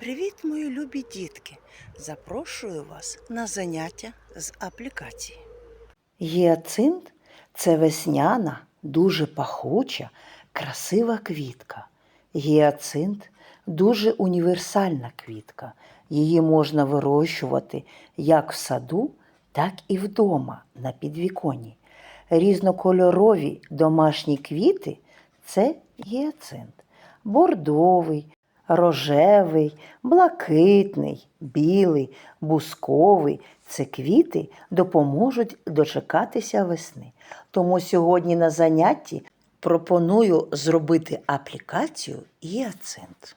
Привіт, мої любі дітки! Запрошую вас на заняття з аплікації. Гіацинт це весняна, дуже пахуча, красива квітка. Гіацинт дуже універсальна квітка. Її можна вирощувати як в саду, так і вдома на підвіконні. Різнокольорові домашні квіти це гіацинт. Бордовий, рожевий, блакитний, білий, бусковий це квіти допоможуть дочекатися весни. Тому сьогодні на занятті пропоную зробити аплікацію гіацинт.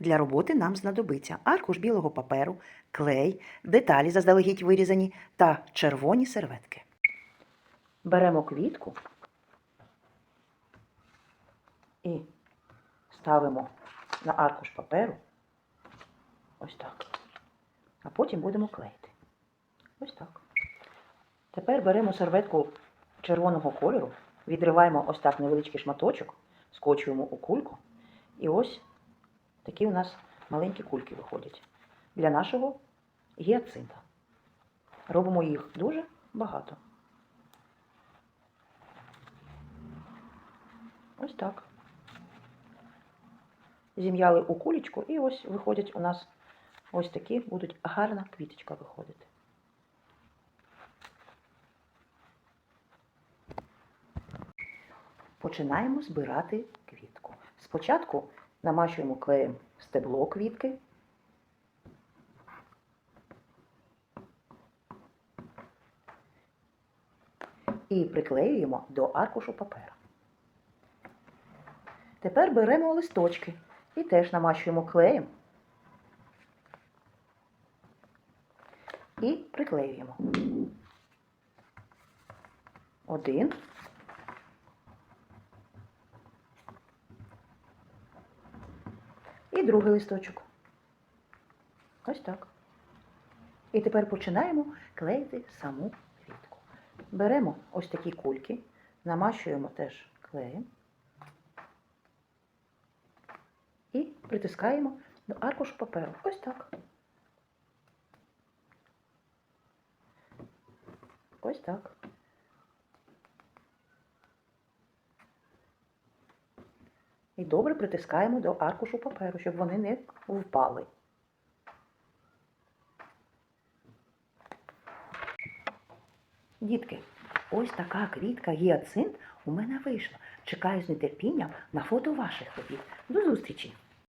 Для роботи нам знадобиться аркуш білого паперу, клей, деталі заздалегідь вирізані та червоні серветки. Беремо квітку і ставимо на аркуш паперу. Ось так. А потім будемо клеїти. Ось так. Тепер беремо серветку червоного кольору, відриваємо ось так невеличкий шматочок, скочуємо у кульку. І ось такі у нас маленькі кульки виходять для нашого гіацинта. Робимо їх дуже багато. Ось так. Зім'яли у кулечку і ось виходять у нас ось такі будуть гарна квіточка виходити. Починаємо збирати квітку. Спочатку намащуємо клеєм стебло квітки. І приклеюємо до аркушу паперу. Тепер беремо листочки і теж намащуємо клеєм і приклеюємо. Один. І другий листочок. Ось так. І тепер починаємо клеїти саму квітку. Беремо ось такі кульки, намащуємо теж клеєм. і притискаємо до аркушу паперу. Ось так. Ось так. І добре притискаємо до аркушу паперу, щоб вони не впали. Дітки, ось така квітка гіацинт у мене вийшла. Чекаю з нетерпінням на фото ваших робіт. До зустрічі!